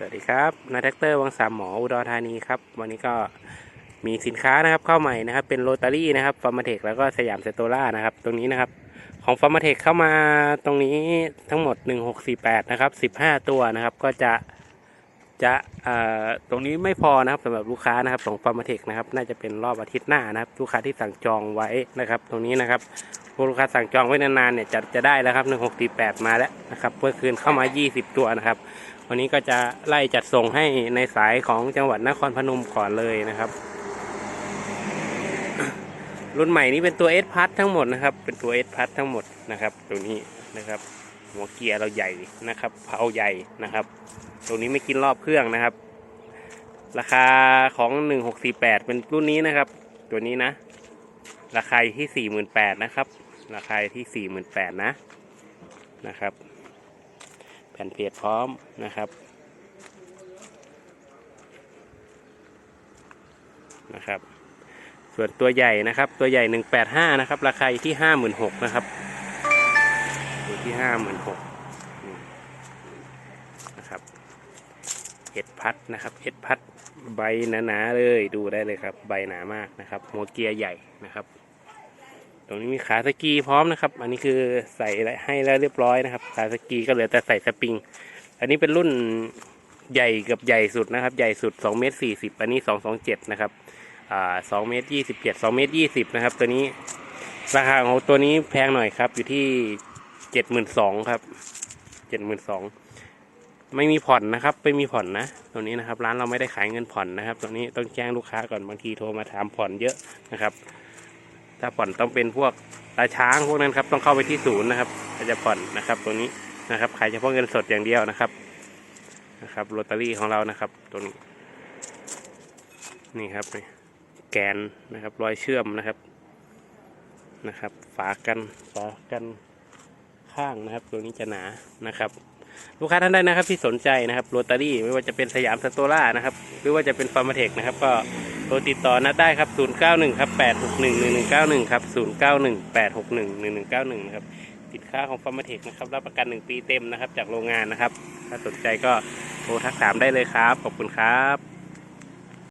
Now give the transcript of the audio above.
สวัสดีครับนายแท็กเตอร์วังสามหมออุดรธานีครับ วันนี้ก็มีสินค้านะครับเข้าใหม่นะครับ เป็นโรตารี่นะครับฟาร์มาเทคแล้วก็สยามเซโตล่านะครับ ตรงนี้นะครับ ของฟาร์มาเทคเข้ามาตรงนี้ทั้งหมด 1648 นะครับ 15 ตัวนะครับ ก็จะ จะตรงนี้ไม่พอนะครับสำหรับลูกค้านะครับของฟาร์มเทคนะครับน่าจะเป็นรอบอาทิตย์หน้านะครับ ลูกค้าที่สั่งจองไว้นะครับ ตรงนี้นะครับพวกลูกค้าสั่งจองไว้นานๆเนี่ยจะจะได้แล้วครับ1648มาแล้วนะครับเมื่อคืนเข้ามา20ตัวนะครับ วันนี้ก็จะไล่จัดส่งให้ในสายของจังหวัดนครพนมก่อนเลยนะครับ รุ่นใหม่นี้เป็นตัวเอสพัททั้งหมดนะครับ เป็นตัวเอสพัททั้งหมดนะครับ ตัวนี้นะครับ หัวเกียร์เราใหญ่นะครับเผาใหญ่นะครับตัวนี้ไม่กินรอบเครื่องนะครับ ราคาของ 1648 เป็นรุ่นนี้นะครับ ตัวนี้นะ ราคาที่ 48,000นะครับ ราคาที่ 48,000นะนะครับ แผ่นเพจพร้อมนะครับนะครับ ส่วนตัวใหญ่นะครับ ตัวใหญ่ 185 นะครับ ราคาที่ 56,000นะครับ อยู่ที่56,000นะครับเห็ดพัดนะครับเห็ดพัดใบหนาๆเลยดูได้เลยครับ ใบหนามากนะครับหัวเกียใหญ่นะครับ ตรงนี้มีขาสกีพร้อมนะครับ อันนี้คือใส่ให้แล้วเรียบร้อยนะครับ ขาสกีก็เหลือแต่ใส่สปริง อันนี้เป็นรุ่นใหญ่กับใหญ่สุดนะครับ ใหญ่สุด2เมตร40 อันนี้ 227 นะครับอ่า2เมตร27 2เมตร20 นะครับ ตัวนี้ราคาของตัวนี้แพงหน่อยครับ อยู่ที่ 72,000ครับ72,000ไม่มีผ่อนนะครับ ไม่มีผ่อนนะ ตัวนี้นะครับ ร้านเราไม่ได้ขายเงินผ่อนนะครับ ตัวนี้ต้องแจ้งลูกค้าก่อนบางทีโทรมาถามผ่อนเยอะนะครับ ถ้าผ่อนต้องเป็นพวกตาช้างพวกนั้นครับ ต้องเข้าไปที่ศูนย์นะครับถ้าจะผ่อนนะครับ ตัวนี้นะครับขายเฉพาะเงินสดอย่างเดียวนะครับนะครับโรตารี่ของเรานะครับ ตัวนี้ นี่ครับแกนนะครับ รอยเชื่อมนะครับนะครับ ฝากันฝากัน ข้างนะครับ ตัวนี้จะหนานะครับ ลูกค้าท่านใดนะครับที่สนใจนะครับโรตารี่ไม่ว่าจะเป็นสยามสโตล่านะครับ หรือว่าจะเป็นฟาร์มาเทคนะครับ ก็โทรติดต่อนัดได้ครับ 091 ครับ 861 1191 ครับ 091 861 1191 นะครับ สินค้าของฟาร์มาเทคนะครับ รับประกัน 1 ปีเต็มนะครับ จากโรงงานนะครับ ถ้าสนใจก็โทรทักถามได้เลยครับ ขอบคุณครับ